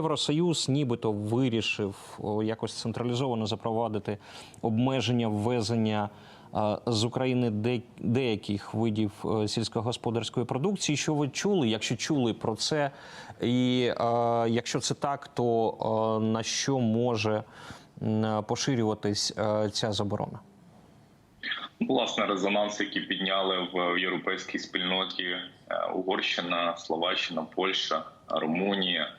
Євросоюз нібито вирішив якось централізовано запровадити обмеження ввезення е, з України де- деяких видів е, сільськогосподарської продукції. Що ви чули? Якщо чули про це, і е, якщо це так, то на що може поширюватись ця заборона? Власне, резонанс, який підняли в європейській спільноті Угорщина, Словаччина, Польща, Румунія.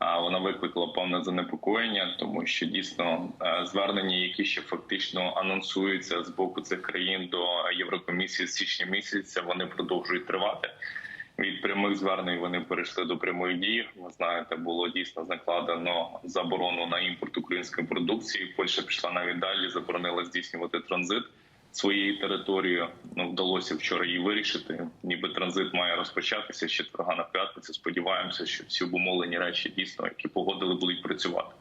Вона викликала певне занепокоєння, тому що дійсно е, звернення, які ще фактично анонсуються з боку цих країн до Єврокомісії з січня місяця, вони продовжують тривати. Від прямих звернень вони перейшли до прямої дії. Ви знаєте, було дійсно закладено заборону на імпорт української продукції. Польща пішла навіть далі, заборонила здійснювати транзит своєю територією. Ну вдалося вчора її вирішити. Ніби транзит має розпочатися з четверга на п'ятницю. Сподіваємося, що всі обумовлені речі дійсно, які погодили, будуть працювати.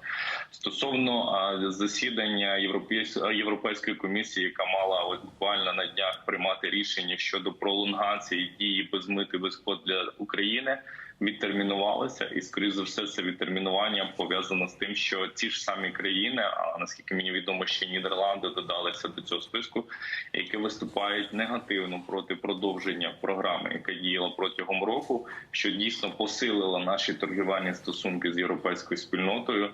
Стосовно а, засідання Європейсь- Європейської комісії, яка мала ось буквально на днях приймати рішення щодо пролонгації дії без мити без для України. Відтермінувалося, і скоріш за все, це відтермінування пов'язано з тим, що ті ж самі країни, а наскільки мені відомо, ще Нідерланди додалися до цього списку, які виступають негативно проти продовження програми, яка діяла протягом року, що дійсно посилила наші торгівельні стосунки з європейською спільнотою.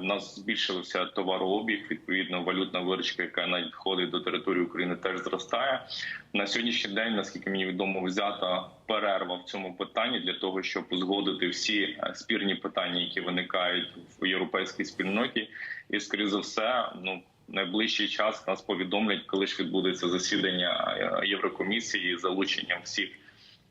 В нас збільшився товарообіг. Відповідно, валютна виручка, яка надходить до території України, теж зростає на сьогоднішній день. Наскільки мені відомо, взята перерва в цьому питанні для того, щоб узгодити всі е, спірні питання, які виникають в європейській спільноті, і скоріше за все, ну найближчий час нас повідомлять, коли ж відбудеться засідання е, Єврокомісії з залученням всіх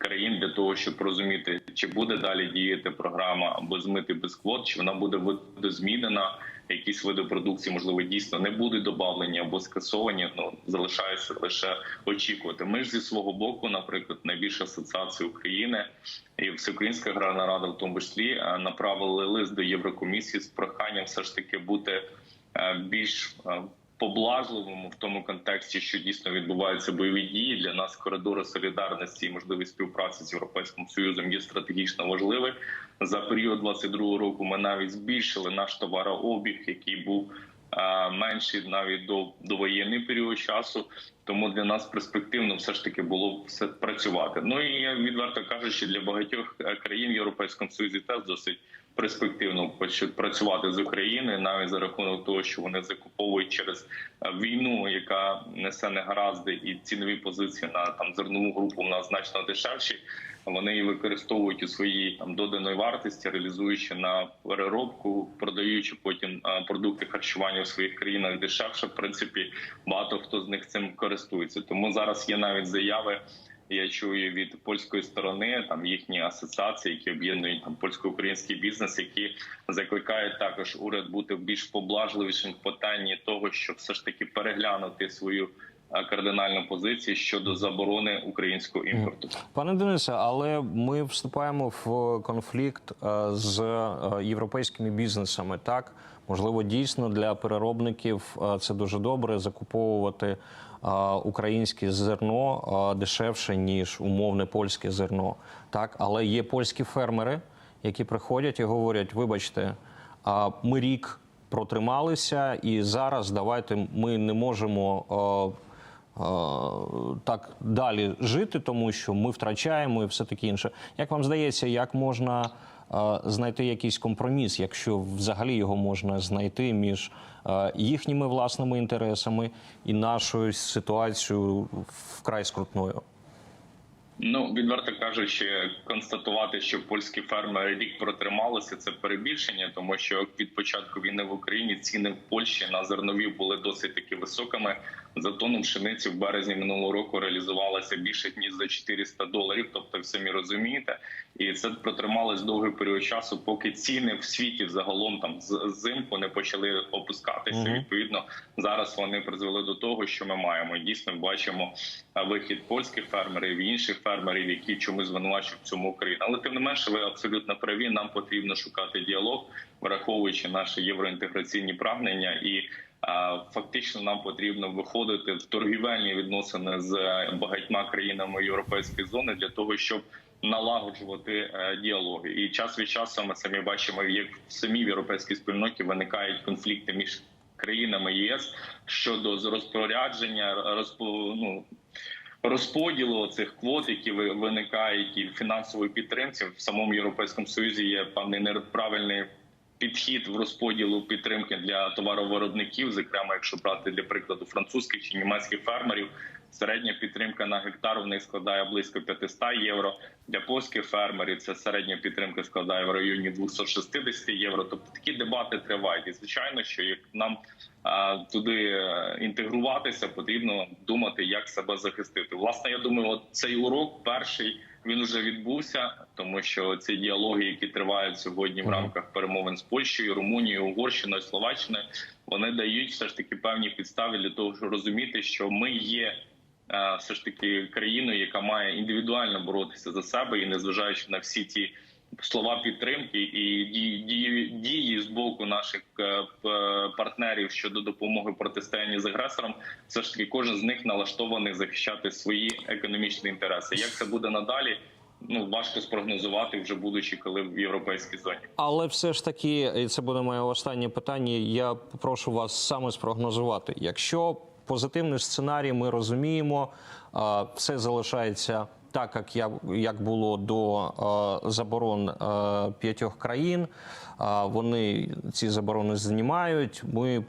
країн для того, щоб розуміти, чи буде далі діяти програма без мити без квот, чи вона буде видозмінена, якісь види продукції, можливо, дійсно не будуть добавлені або скасовані. Ну залишається лише очікувати. Ми ж зі свого боку, наприклад, найбільша асоціація України і Всеукраїнська аграрна рада, в тому числі, е, направили лист до Єврокомісії з проханням все ж таки бути е, більш е, поблажливому в тому контексті, що дійсно відбуваються бойові дії для нас. Коридори солідарності і можливість співпраці з європейським союзом є стратегічно важливі. За період 22 року ми навіть збільшили наш товарообіг, який був менший навіть до, до воєнний період часу. Тому для нас перспективно все ж таки було все працювати. Ну і відверто кажучи, для багатьох е, країн в європейському союзі теж досить перспективно працювати з Україною, навіть за рахунок того, що вони закуповують через е, війну, яка несе негаразди, і цінові позиції на там зернову групу у нас значно дешевші. Вони її використовують у своїй там доданої вартості, реалізуючи на переробку, продаючи потім е, продукти харчування в своїх країнах дешевше. В принципі, багато хто з них цим користується. Тому зараз є навіть заяви. Я чую від польської сторони там їхні асоціації, які об'єднують там польсько-український бізнес, які закликають також уряд бути більш поблажливішим в питанні того, щоб все ж таки переглянути свою е, кардинальну позицію щодо заборони українського імпорту. Пане Денисе, але ми вступаємо в конфлікт е, з е, європейськими бізнесами. Так можливо, дійсно для переробників це дуже добре закуповувати українське зерно дешевше ніж умовне польське зерно. Так, але є польські фермери, які приходять і говорять: вибачте, ми рік протрималися, і зараз давайте ми не можемо. так далі жити, тому що ми втрачаємо і все таке інше. Як вам здається, як можна знайти якийсь компроміс, якщо взагалі його можна знайти між їхніми власними інтересами і нашою ситуацією вкрай скрутною? Ну відверто кажучи, констатувати, що польські фермери рік протрималися, це перебільшення, тому що від початку війни в Україні ціни в Польщі на зернові були досить таки високими. За тонну пшениці в березні минулого року реалізувалося більше ніж за 400 доларів. Тобто, ви самі розумієте, і це протрималось довгий період часу, поки ціни в світі взагалом там з зимку не почали опускатися. Мгм. Відповідно, зараз вони призвели до того, що ми маємо. Дійсно, бачимо вихід польських фермерів інших фермерів, які чомусь звинувачують в цьому Україну. Але тим не менше, ви абсолютно праві. Нам потрібно шукати діалог, враховуючи наші євроінтеграційні прагнення і. Фактично, нам потрібно виходити в торгівельні відносини з багатьма країнами європейської зони для того, щоб налагоджувати е, діалоги. І час від часу ми самі бачимо, як в самій європейській спільноті виникають конфлікти між країнами ЄС щодо розпорядження розпо, ну, розподілу цих квот, які ви- виникають, і фінансової підтримці в самому європейському союзі є певний неправильний підхід в розподілу підтримки для товаровиробників, зокрема, якщо брати для прикладу французьких чи німецьких фермерів, середня підтримка на гектар в них складає близько 500 євро. Для польських фермерів це середня підтримка складає в районі 260 євро. Тобто такі дебати тривають. І звичайно, що як нам туди е, інтегруватися, потрібно думати, як себе захистити. Власне, я думаю, от цей урок перший. Він вже відбувся, тому що ці діалоги, які тривають сьогодні в рамках перемовин з Польщею, Румунією, Угорщиною, Словаччиною, вони дають все ж таки певні підстави для того, щоб розуміти, що ми є е, все ж таки країною, яка має індивідуально боротися за себе, і незважаючи на всі ті слова підтримки і дії, дії, з боку наших е, партнерів щодо допомоги протистоянні з агресором, все ж таки кожен з них налаштований захищати свої економічні інтереси. Як це буде надалі? Ну важко спрогнозувати, вже будучи коли в європейській зоні. Але все ж таки, і це буде моє останнє питання. Я попрошу вас саме спрогнозувати. Якщо позитивний сценарій, ми розуміємо, все залишається так, як я як було до а, заборон а, п'ятьох країн. А, Вони ці заборони знімають. Ми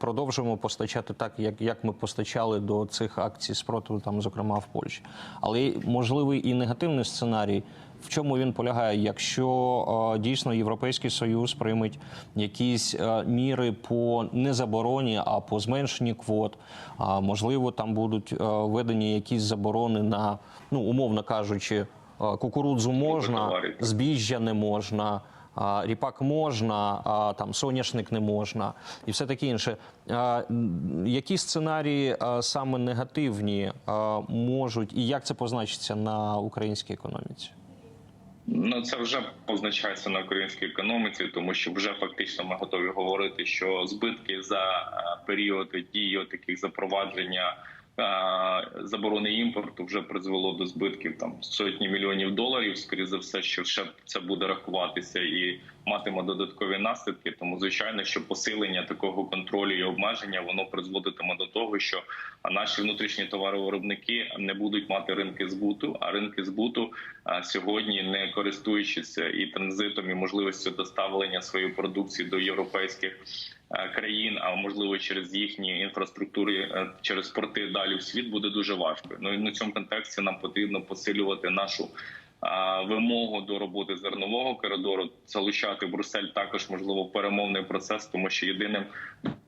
продовжуємо постачати так, як, як ми постачали до цих акцій спротиву, там, зокрема в Польщі. Але можливий і негативний сценарій. В чому він полягає, якщо е, дійсно Європейський Союз прийметь якісь е, міри по не забороні, а по зменшенні квот? Можливо, там будуть е, введені якісь заборони на, ну умовно кажучи, кукурудзу можна, збіжжя не можна. Ріпак можна, а там соняшник не можна, і все таке інше. Які сценарії саме негативні можуть, і як це позначиться на українській економіці? Ну це вже позначається на українській економіці, тому що вже фактично ми готові говорити, що збитки за е, період дії таких запровадження заборони імпорту вже призвело до збитків там сотні мільйонів доларів. Скоріше за все, що ще це буде рахуватися і матиме додаткові наслідки. Тому звичайно, що посилення такого контролю і обмеження воно призводитиме до того, що наші внутрішні товаровиробники не будуть мати ринки збуту, а ринки збуту сьогодні, не користуючись і транзитом, і можливістю доставлення своєї продукції до європейських е, країн, а можливо через їхні інфраструктури, е, через порти далі в світ буде дуже важко. Ну і на цьому контексті нам потрібно посилювати нашу. Вимогу до роботи зернового коридору залучати Брюссель також можливо перемовний процес, тому що єдиним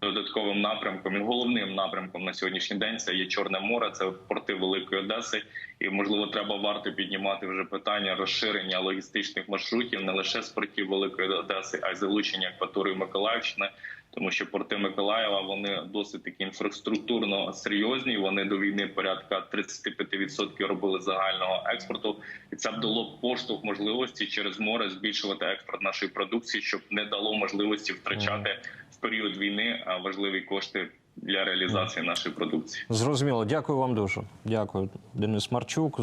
додатковим напрямком і головним напрямком на сьогоднішній день це є Чорне море, це порти Великої Одеси, і можливо треба варто піднімати вже питання розширення логістичних маршрутів не лише з портів Великої Одеси, а й залучення акваторії Миколаївщини. Тому що порти Миколаєва вони досить таки інфраструктурно серйозні. Вони до війни порядка 35% робили загального експорту, і це б дало поштовх можливості через море збільшувати експорт нашої продукції, щоб не дало можливості втрачати в період війни важливі кошти для реалізації нашої продукції. Зрозуміло, дякую вам дуже. Дякую, Денис Марчук.